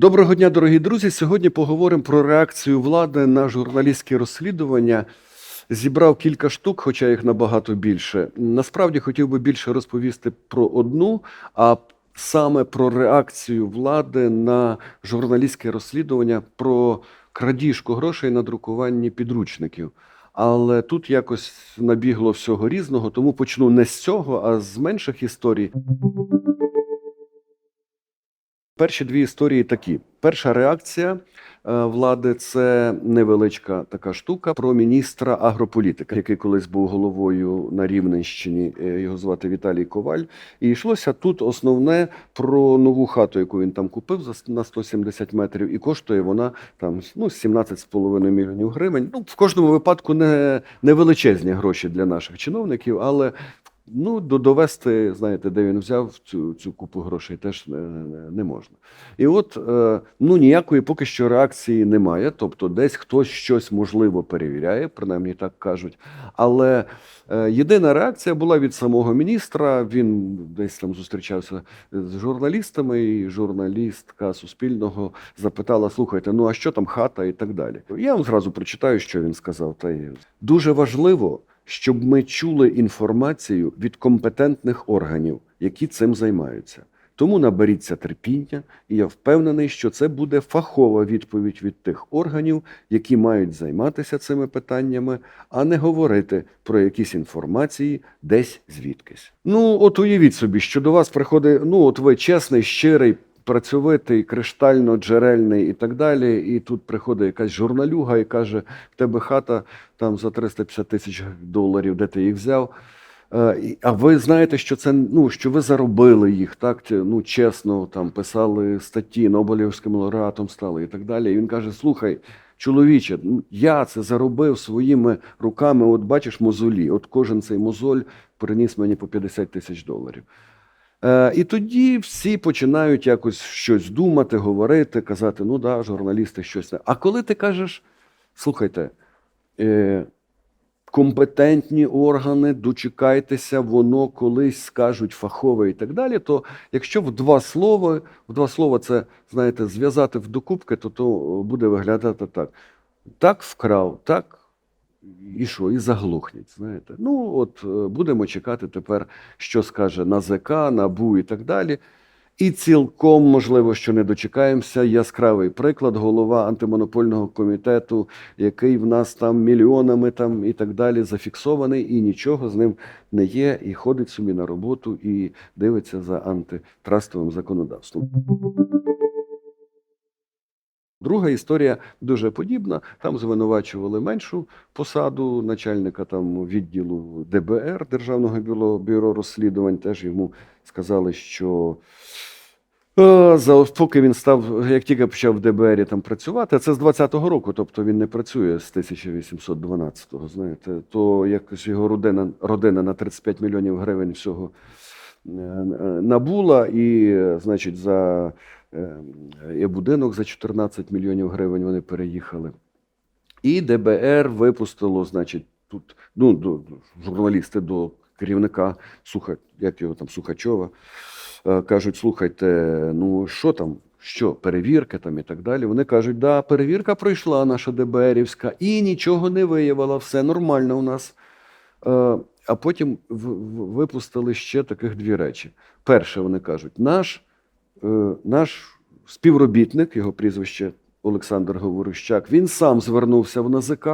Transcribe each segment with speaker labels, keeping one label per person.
Speaker 1: Доброго дня, дорогі друзі. Сьогодні поговоримо про реакцію влади на журналістське розслідування. Зібрав кілька штук, хоча їх набагато більше. Насправді хотів би більше розповісти про одну, а саме про реакцію влади на журналістське розслідування про крадіжку грошей на друкуванні підручників. Але тут якось набігло всього різного, тому почну не з цього, а з менших історій. Перші дві історії такі: перша реакція е, влади це невеличка така штука про міністра агрополітики, який колись був головою на Рівненщині. е, Його звати Віталій Коваль. І йшлося тут основне про нову хату, яку він там купив за на 170 метрів, і коштує вона там ну 17,5 мільйонів гривень. Ну в кожному випадку не, не величезні гроші для наших чиновників, але Ну, до- довести, знаєте, де він взяв цю, цю купу грошей, теж не, можна. І от е, ну, ніякої поки що реакції немає. Тобто, десь хтось щось можливо перевіряє, принаймні так кажуть. Але е, єдина реакція була від самого міністра. Він десь там зустрічався з журналістами, і журналістка Суспільного запитала: слухайте, ну а що там хата і так далі. Я вам зразу прочитаю, що він сказав. Та дуже важливо щоб ми чули інформацію від компетентних органів, які цим займаються. Тому наберіться терпіння, і я впевнений, що це буде фахова відповідь від тих органів, які мають займатися цими питаннями, а не говорити про якісь інформації десь звідкись. Ну, от уявіть собі, що до вас приходить, ну от ви чесний, щирий, працьовитий, криштально джерельний і так далі. І тут приходить якась журналюга і каже: в тебе хата там за 350 тисяч доларів, де ти їх взяв. Е, А ви знаєте, що це ну що ви заробили їх, так ну чесно, там писали статті, Нобелівським лауреатом стали і так далі. І він каже: Слухай, чоловіче, я це заробив своїми руками. От бачиш мозолі, от кожен цей мозоль приніс мені по 50 тисяч доларів. Е, і тоді всі починають якось щось думати, говорити, казати: ну да, журналісти щось. не». А коли ти кажеш, слухайте, е, компетентні органи, дочекайтеся, воно колись скажуть фахове і так далі. То якщо в два слова, в два слова це знаєте, зв'язати в докупки, то то буде виглядати так: так вкрав, так. І що, і заглухніть, знаєте. Ну, от е, будемо чекати тепер, що скаже НАЗК, НАБУ і так далі. І цілком можливо, що не дочекаємося. Яскравий приклад, голова антимонопольного комітету, який в нас там мільйонами там і так далі зафіксований, і нічого з ним не є, і ходить собі на роботу і дивиться за антитрастовим законодавством. Друга історія дуже подібна. Там звинувачували меншу посаду начальника там відділу ДБР Державного бюро, бюро розслідувань. Теж йому сказали, що е, за поки він став, як тільки почав в ДБРі там працювати, а це з 20-го року, тобто він не працює з 1812-го, знаєте, то якось його родина, родина на 35 мільйонів гривень всього е, е, набула, і, значить, за і будинок за 14 мільйонів гривень вони переїхали. І ДБР випустило, значить, тут ну, до, журналісти до керівника Суха, як його там Сухачова, е, кажуть: слухайте, ну що там? Що, перевірка там і так далі. Вони кажуть, да, перевірка пройшла наша ДБРівська і нічого не виявила, все нормально у нас. Е, А потім випустили ще таких дві речі. Перше, вони кажуть, наш, е, наш співробітник, його прізвище Олександр Говорущак, він сам звернувся в НАЗК,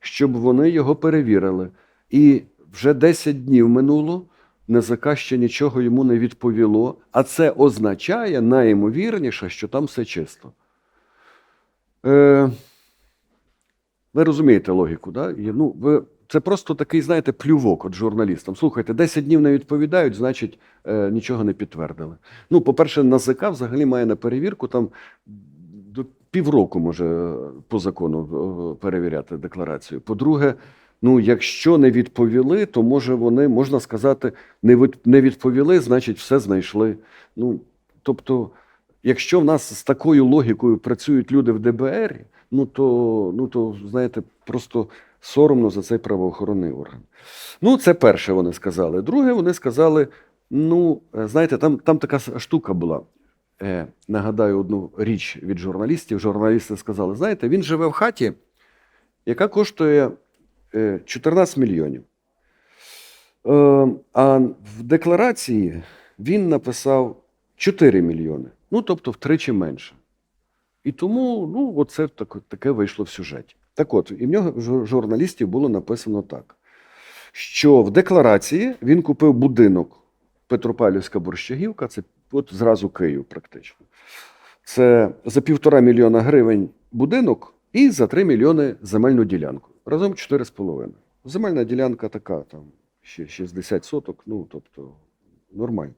Speaker 1: щоб вони його перевірили. І вже 10 днів минуло, НАЗК ще нічого йому не відповіло, а це означає найімовірніше, що там все чисто. Е, ви розумієте логіку, да? Ну, ви, це просто такий, знаєте, плювок от журналістам. Слухайте, 10 днів не відповідають, значить, е, нічого не підтвердили. Ну, по-перше, НАЗК взагалі має на перевірку там до півроку може е, по закону е, перевіряти декларацію. По-друге, ну, якщо не відповіли, то може вони, можна сказати, не від- не відповіли, значить, все знайшли. Ну, тобто, якщо в нас з такою логікою працюють люди в ДБР, ну то, ну то знаєте, просто соромно за цей правоохоронний орган. Ну, це перше вони сказали. Друге, вони сказали: ну, е, знаєте, там, там така штука була. е, нагадаю одну річ від журналістів. Журналісти сказали: знаєте, він живе в хаті, яка коштує е, 14 мільйонів. Е, а в декларації він написав 4 мільйони. Ну, тобто втричі менше. І тому ну, оце так, таке вийшло в сюжеті. Так от, і в нього журналістів було написано так, що в декларації він купив будинок Петропавлівська Борщагівка, це от зразу Київ практично. Це за півтора мільйона гривень будинок і за 3 мільйони земельну ділянку. Разом 4,5. Земельна ділянка така, там ще 60 соток, ну тобто нормально.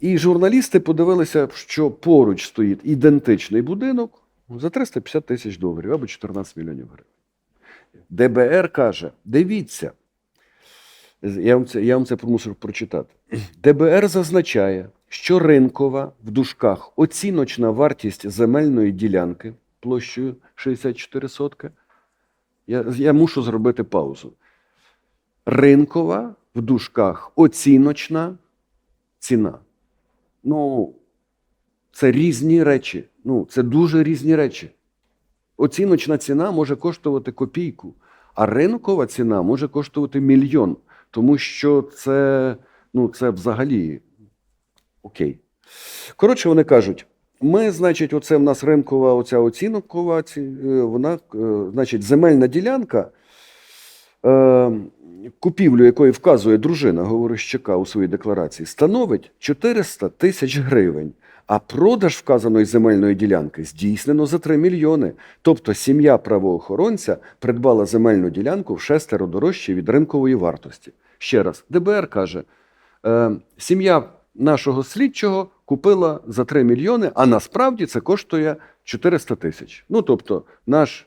Speaker 1: І журналісти подивилися, що поруч стоїть ідентичний будинок за 350 тисяч доларів або 14 мільйонів гривень. ДБР каже: дивіться, я вам це, я вам це примусив прочитати. ДБР зазначає, що ринкова в дужках оціночна вартість земельної ділянки площею 64 сотки. Я, я мушу зробити паузу. Ринкова в дужках оціночна ціна. Ну, це різні речі. Ну, це дуже різні речі. Оціночна ціна може коштувати копійку, а ринкова ціна може коштувати мільйон, тому що це, ну, це взагалі окей. Коротше, вони кажуть: ми, значить, оце в нас ринкова оця оцінкова, е, вона, е, значить, земельна ділянка, е, купівлю якої вказує дружина Говорищака у своїй декларації, становить 400 тисяч гривень. А продаж вказаної земельної ділянки здійснено за 3 мільйони. Тобто сім'я правоохоронця придбала земельну ділянку в шестеро дорожче від ринкової вартості. Ще раз, ДБР каже, е, сім'я нашого слідчого купила за 3 мільйони, а насправді це коштує 400 тисяч. Ну, тобто, наш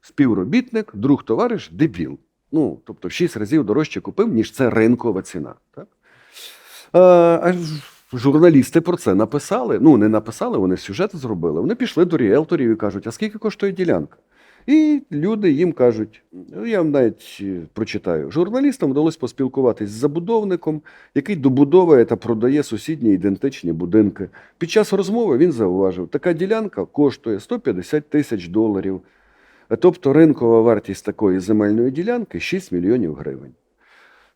Speaker 1: співробітник, друг товариш, дебіл. Ну, тобто, в 6 разів дорожче купив, ніж це ринкова ціна. Так? Е, журналісти про це написали. Ну, не написали, вони сюжет зробили. Вони пішли до ріелторів і кажуть, а скільки коштує ділянка? І люди їм кажуть, ну, я вам навіть е, прочитаю, журналістам вдалося поспілкуватись з забудовником, який добудовує та продає сусідні ідентичні будинки. Під час розмови він зауважив, така ділянка коштує 150 тисяч доларів. Тобто ринкова вартість такої земельної ділянки 6 мільйонів гривень.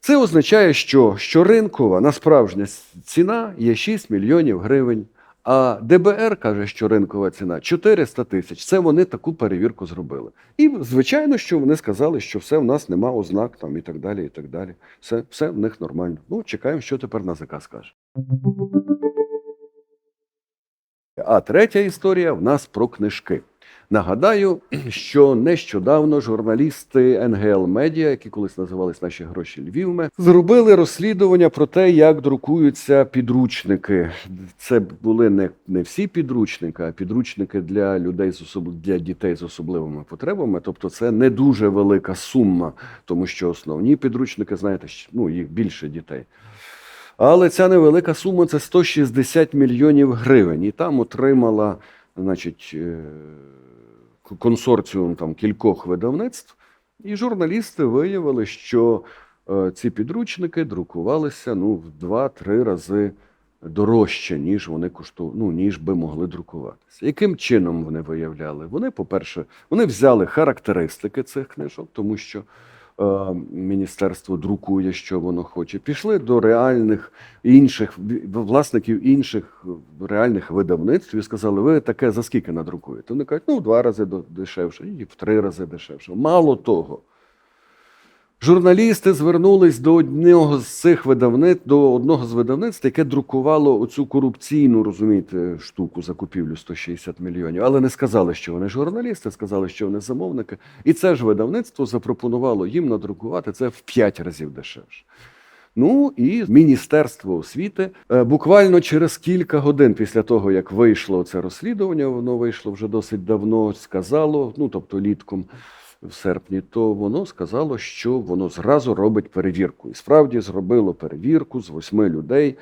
Speaker 1: Це означає, що, ринкова насправжня ціна є 6 мільйонів гривень, а ДБР каже, що ринкова ціна 400 тисяч. Це вони таку перевірку зробили. І звичайно, що вони сказали, що все в нас нема ознак там і так далі. і так далі. Все, все в них нормально. Ну, чекаємо, що тепер НАЗК скаже. А третя історія в нас про книжки. Нагадаю, що нещодавно журналісти НГЛ Медіа, які колись називались наші гроші Львівме, зробили розслідування про те, як друкуються підручники. Це були не, не всі підручники, а підручники для людей з особ... для дітей з особливими потребами. Тобто, це не дуже велика сума, тому що основні підручники, знаєте, ну їх більше дітей. Але ця невелика сума це 160 мільйонів гривень. І там отримала, значить, е, консорціум там кількох видавництв. І журналісти виявили, що е, ці підручники друкувалися ну, в 2-3 рази дорожче, ніж вони кошту... ну, ніж би могли друкуватися. Яким чином вони виявляли? Вони, по-перше, вони взяли характеристики цих книжок, тому що міністерство друкує, що воно хоче. Пішли до реальних інших власників інших реальних видавництв і сказали: ви таке за скільки надрукуєте? Вони кажуть, ну в два рази дешевше, і в три рази дешевше. Мало того. Журналісти звернулись до одного з цих видавництв, до одного з видавництв, яке друкувало оцю корупційну, розумієте, штуку закупівлю 160 мільйонів, але не сказали, що вони журналісти, сказали, що вони замовники. І це ж видавництво запропонувало їм надрукувати це в 5 разів дешевше. Ну і Міністерство освіти е, буквально через кілька годин після того, як вийшло це розслідування, воно вийшло вже досить давно, сказало, ну тобто літком в серпні, то воно сказало, що воно зразу робить перевірку. І справді зробило перевірку з восьми людей.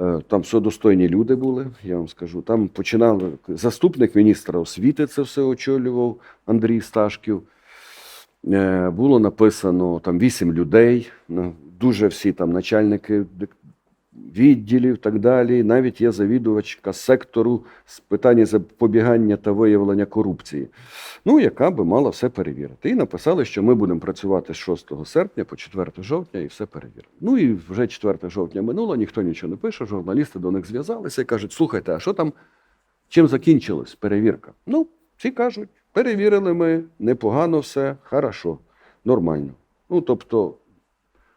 Speaker 1: Е, Там все достойні люди були, я вам скажу. Там починали заступник міністра освіти це все очолював Андрій Сташків. Е, Було написано там вісім людей, ну, дуже всі там начальники відділів, так далі. Навіть є завідувачка сектору з питань запобігання та виявлення корупції, ну яка би мала все перевірити. І написали, що ми будемо працювати з 6 серпня по 4 жовтня і все перевіримо. Ну і вже 4 жовтня минуло, ніхто нічого не пише. Журналісти до них зв'язалися і кажуть: слухайте, а що там? Чим закінчилась перевірка? Ну, всі кажуть, перевірили ми, непогано все, хорошо, нормально. Ну, тобто,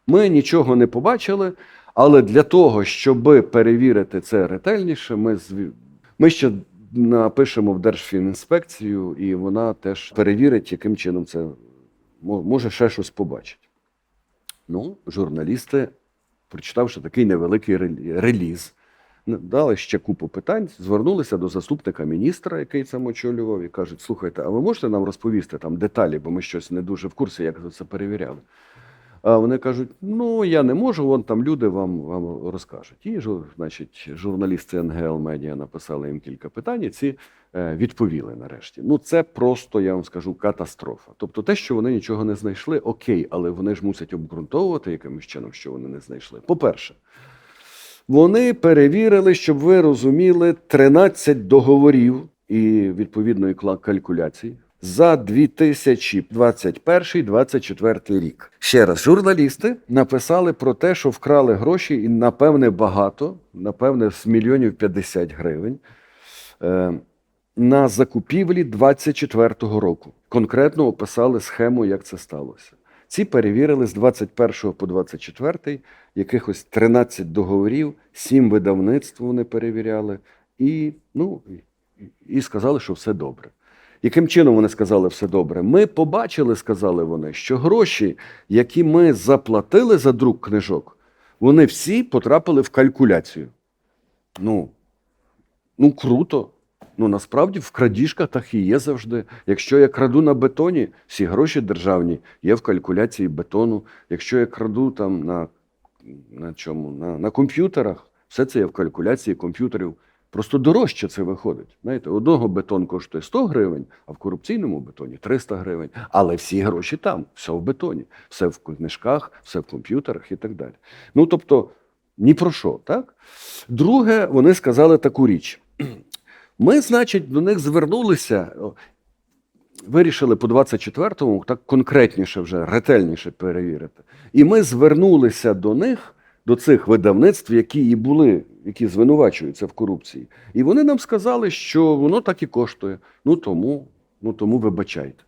Speaker 1: ми нічого не побачили, але для того, щоб перевірити це ретельніше, ми, ми ще напишемо в Держфінінспекцію, і вона теж перевірить, яким чином це може ще щось побачить. Ну, журналісти, прочитавши такий невеликий реліз, дали ще купу питань, звернулися до заступника міністра, який це очолював, і кажуть: слухайте, а ви можете нам розповісти там деталі, бо ми щось не дуже в курсі, як це перевіряли. Вони кажуть: ну я не можу, вон там люди вам, вам розкажуть. І значить, журналісти НГЛ Медіа написали їм кілька питань, і ці е, відповіли нарешті. Ну це просто, я вам скажу, катастрофа. Тобто, те, що вони нічого не знайшли, окей, але вони ж мусять обґрунтовувати якимось чином, що вони не знайшли. По-перше, вони перевірили, щоб ви розуміли, 13 договорів і відповідної калькуляції за 2021-2024 рік. Ще раз, журналісти написали про те, що вкрали гроші, і напевне багато, напевне, з мільйонів 50 гривень. Е, на закупівлі 24-го року. Конкретно описали схему, як це сталося. Ці перевірили з 21 по 24, якихось 13 договорів, 7 видавництв вони перевіряли, і, ну, і- сказали, що все добре. Яким чином вони сказали все добре? Ми побачили, сказали вони, що гроші, які ми заплатили за друк книжок, вони всі потрапили в калькуляцію. Ну, ну круто. Ну насправді в крадіжках так і є завжди. Якщо я краду на бетоні, всі гроші державні є в калькуляції бетону. Якщо я краду там на, на чому? На, на комп'ютерах, все це є в калькуляції комп'ютерів. Просто дорожче це виходить. Знаєте, одного бетон коштує 100 гривень, а в корупційному бетоні 300 гривень. Але всі гроші там, все в бетоні, все в книжках, все в комп'ютерах і так далі. Ну тобто, ні про що, так? Друге, вони сказали таку річ. Ми, значить, до них звернулися, вирішили по 24-му так конкретніше вже, ретельніше перевірити. І ми звернулися до них, до цих видавництв, які і були, які звинувачуються в корупції. І вони нам сказали, що воно так і коштує. Ну тому, ну тому вибачайте.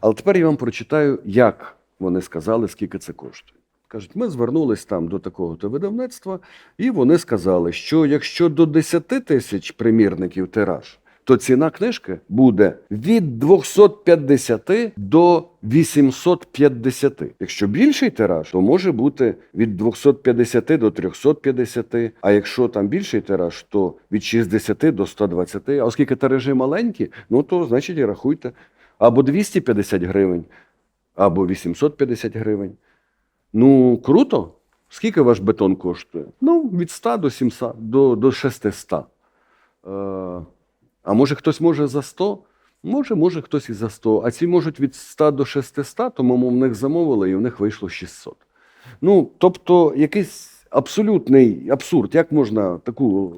Speaker 1: Але тепер я вам прочитаю, як вони сказали, скільки це коштує. Кажуть, ми звернулись там до такого то видавництва, і вони сказали, що якщо до 10 тисяч примірників тираж, то ціна книжки буде від 250 до 850. Якщо більший тираж, то може бути від 250 до 350, а якщо там більший тираж, то від 60 до 120. А оскільки тиражі маленькі, ну то значить і рахуйте або 250 гривень, або 850 гривень. Ну, круто. Скільки ваш бетон коштує? Ну, від 100 до 700, до, до 600. Е, а може хтось може за 100? Може, може хтось і за 100. А ці можуть від 100 до 600, тому ми в них замовили, і в них вийшло 600. Ну, тобто, якийсь абсолютний абсурд. Як можна таку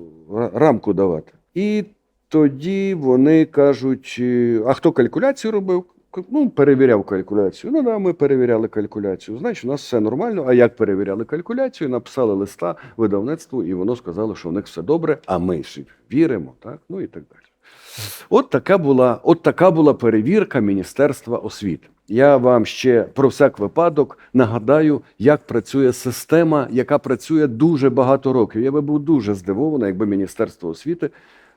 Speaker 1: рамку давати? І тоді вони кажуть: е, а хто калькуляцію робив? Ну, перевіряв калькуляцію. Ну, да, ми перевіряли калькуляцію. Значить, у нас все нормально. А як перевіряли калькуляцію? Написали листа видавництву, і воно сказало, що в них все добре, а ми ж віримо, так? Ну і так далі. От така була, от така була перевірка Міністерства освіти. Я вам ще про всяк випадок нагадаю, як працює система, яка працює дуже багато років. Я би був дуже здивований, якби Міністерство освіти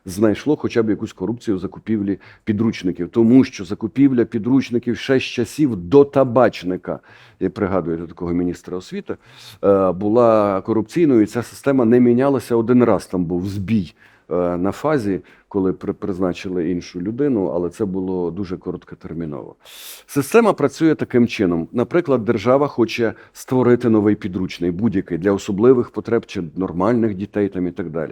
Speaker 1: знайшло хоча б якусь корупцію в закупівлі підручників, тому що закупівля підручників ще з часів до табачника, я пригадуєте такого міністра освіти, е, була корупційною, і ця система не мінялася один раз. Там був збій на фазі, коли призначили іншу людину, але це було дуже короткотерміново. Система працює таким чином. Наприклад, держава хоче створити новий підручний, будь-який для особливих потреб чи нормальних дітей там і так далі.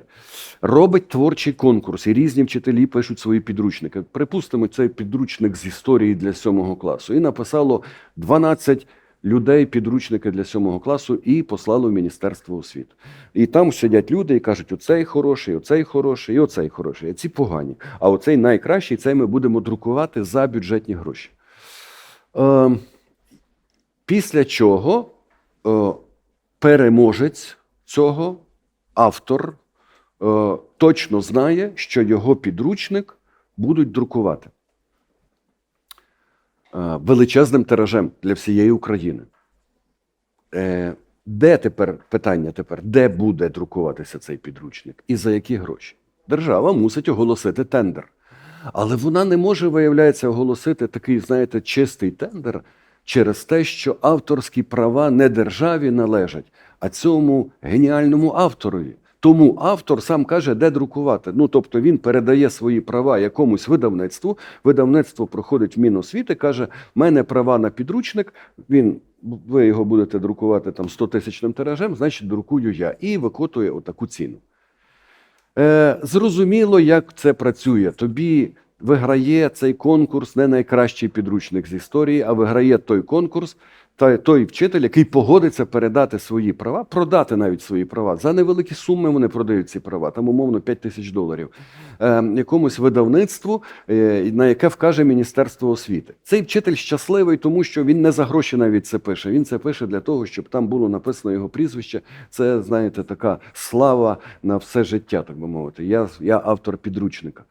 Speaker 1: Робить творчий конкурс, і різні вчителі пишуть свої підручники. Припустимо, цей підручник з історії для сьомого класу. І написало 12 людей підручники для сьомого класу і послали в Міністерство освіти. І там сидять люди і кажуть: оцей хороший, оцей хороший, і оцей хороший, а ці погані. А оцей найкращий, цей ми будемо друкувати за бюджетні гроші. Е, після чого е, переможець цього автор е, точно знає, що його підручник будуть друкувати величезним тиражем для всієї України. Е, де тепер питання тепер, де буде друкуватися цей підручник і за які гроші? Держава мусить оголосити тендер. Але вона не може, виявляється, оголосити такий, знаєте, чистий тендер через те, що авторські права не державі належать, а цьому геніальному авторові. Тому автор сам каже, де друкувати. Ну тобто він передає свої права якомусь видавництву. Видавництво проходить в Міносвіти, каже: в мене права на підручник. Він ви його будете друкувати там 100 тисячним тиражем, значить, друкую я і викотує отаку ціну. Е, зрозуміло, як це працює. Тобі виграє цей конкурс не найкращий підручник з історії, а виграє той конкурс, той вчитель, який погодиться передати свої права, продати навіть свої права. За невеликі суми вони продають ці права, там умовно 5 тисяч доларів, е, якомусь видавництву, е, на яке вкаже Міністерство освіти. Цей вчитель щасливий, тому що він не за гроші навіть це пише. Він це пише для того, щоб там було написано його прізвище. Це, знаєте, така слава на все життя, так би мовити. Я, я автор підручника.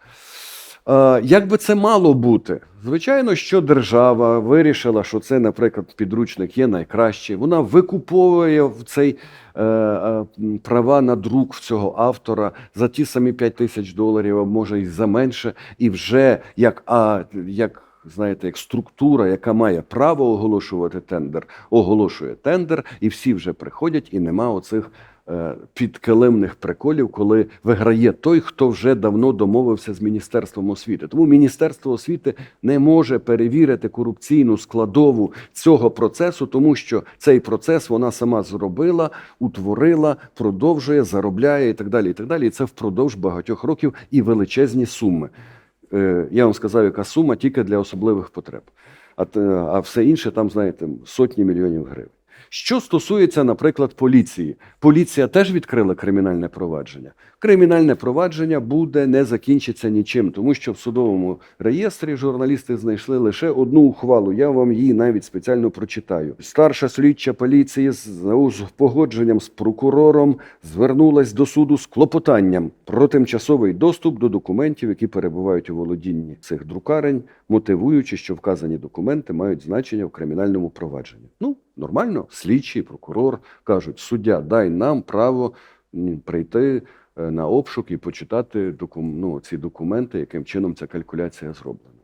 Speaker 1: Е, Як би це мало бути? Звичайно, що держава вирішила, що це, наприклад, підручник є найкращий. Вона викуповує в цей е, е, права на друк цього автора за ті самі 5 тисяч доларів, а може і за менше, і вже як, а, як знаєте, як структура, яка має право оголошувати тендер, оголошує тендер, і всі вже приходять, і нема оцих підкилимних приколів, коли виграє той, хто вже давно домовився з Міністерством освіти. Тому Міністерство освіти не може перевірити корупційну складову цього процесу, тому що цей процес вона сама зробила, утворила, продовжує, заробляє і так далі. І так далі. І це впродовж багатьох років і величезні суми. Е, Я вам сказав, яка сума тільки для особливих потреб. А, те- а все інше там, знаєте, сотні мільйонів гривень. Що стосується, наприклад, поліції, поліція теж відкрила кримінальне провадження. Кримінальне провадження буде не закінчиться нічим, тому що в судовому реєстрі журналісти знайшли лише одну ухвалу. Я вам її навіть спеціально прочитаю. Старша слідча поліції з, погодженням з прокурором звернулась до суду з клопотанням про тимчасовий доступ до документів, які перебувають у володінні цих друкарень, мотивуючи, що вказані документи мають значення в кримінальному провадженні. Ну, нормально, слідчий, прокурор кажуть, суддя, дай нам право прийти е, на обшук і почитати ну, ці документи, яким чином ця калькуляція зроблена.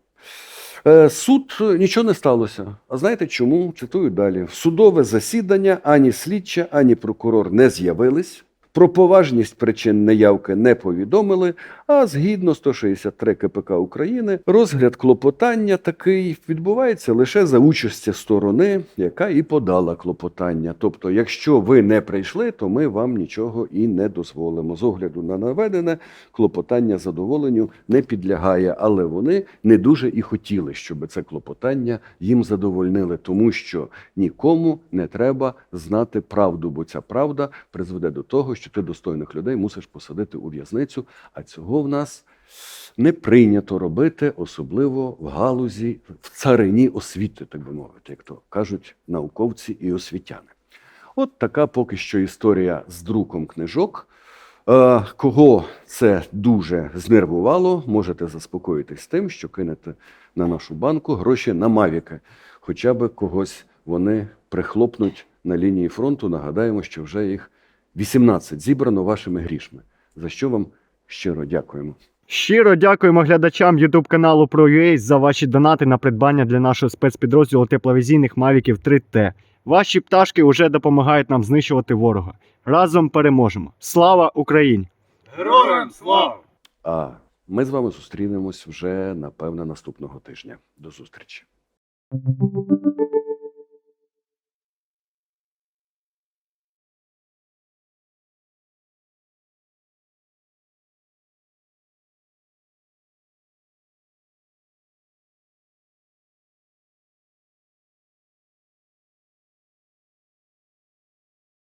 Speaker 1: Е, Суд е, нічого не сталося. А знаєте чому? Цитую далі: судове засідання ані слідча, ані прокурор не з'явились. Про поважність причин неявки не повідомили. А згідно 163 КПК України, розгляд клопотання такий відбувається лише за участі сторони, яка і подала клопотання. Тобто, якщо ви не прийшли, то ми вам нічого і не дозволимо. З огляду на наведене, клопотання задоволенню не підлягає, але вони не дуже і хотіли, щоб це клопотання їм задовольнили, тому що нікому не треба знати правду, бо ця правда призведе до того, що ти достойних людей мусиш посадити у в'язницю, а цього в нас не прийнято робити, особливо в галузі в царині освіти, так би мовити, як то кажуть науковці і освітяни. От така поки що історія з друком книжок. Е, Кого це дуже знервувало, можете заспокоїтись тим, що кинете на нашу банку гроші на мавіки. Хоча б когось вони прихлопнуть на лінії фронту. Нагадаємо, що вже їх 18 зібрано вашими грішми. За що вам щиро дякуємо.
Speaker 2: Щиро дякуємо глядачам YouTube каналу ProUA за ваші донати на придбання для нашого спецпідрозділу тепловізійних мавіків 3T. Ваші пташки вже допомагають нам знищувати ворога. Разом переможемо. Слава Україні!
Speaker 3: Героям слава!
Speaker 1: А ми з вами зустрінемось вже напевне наступного тижня. До зустрічі.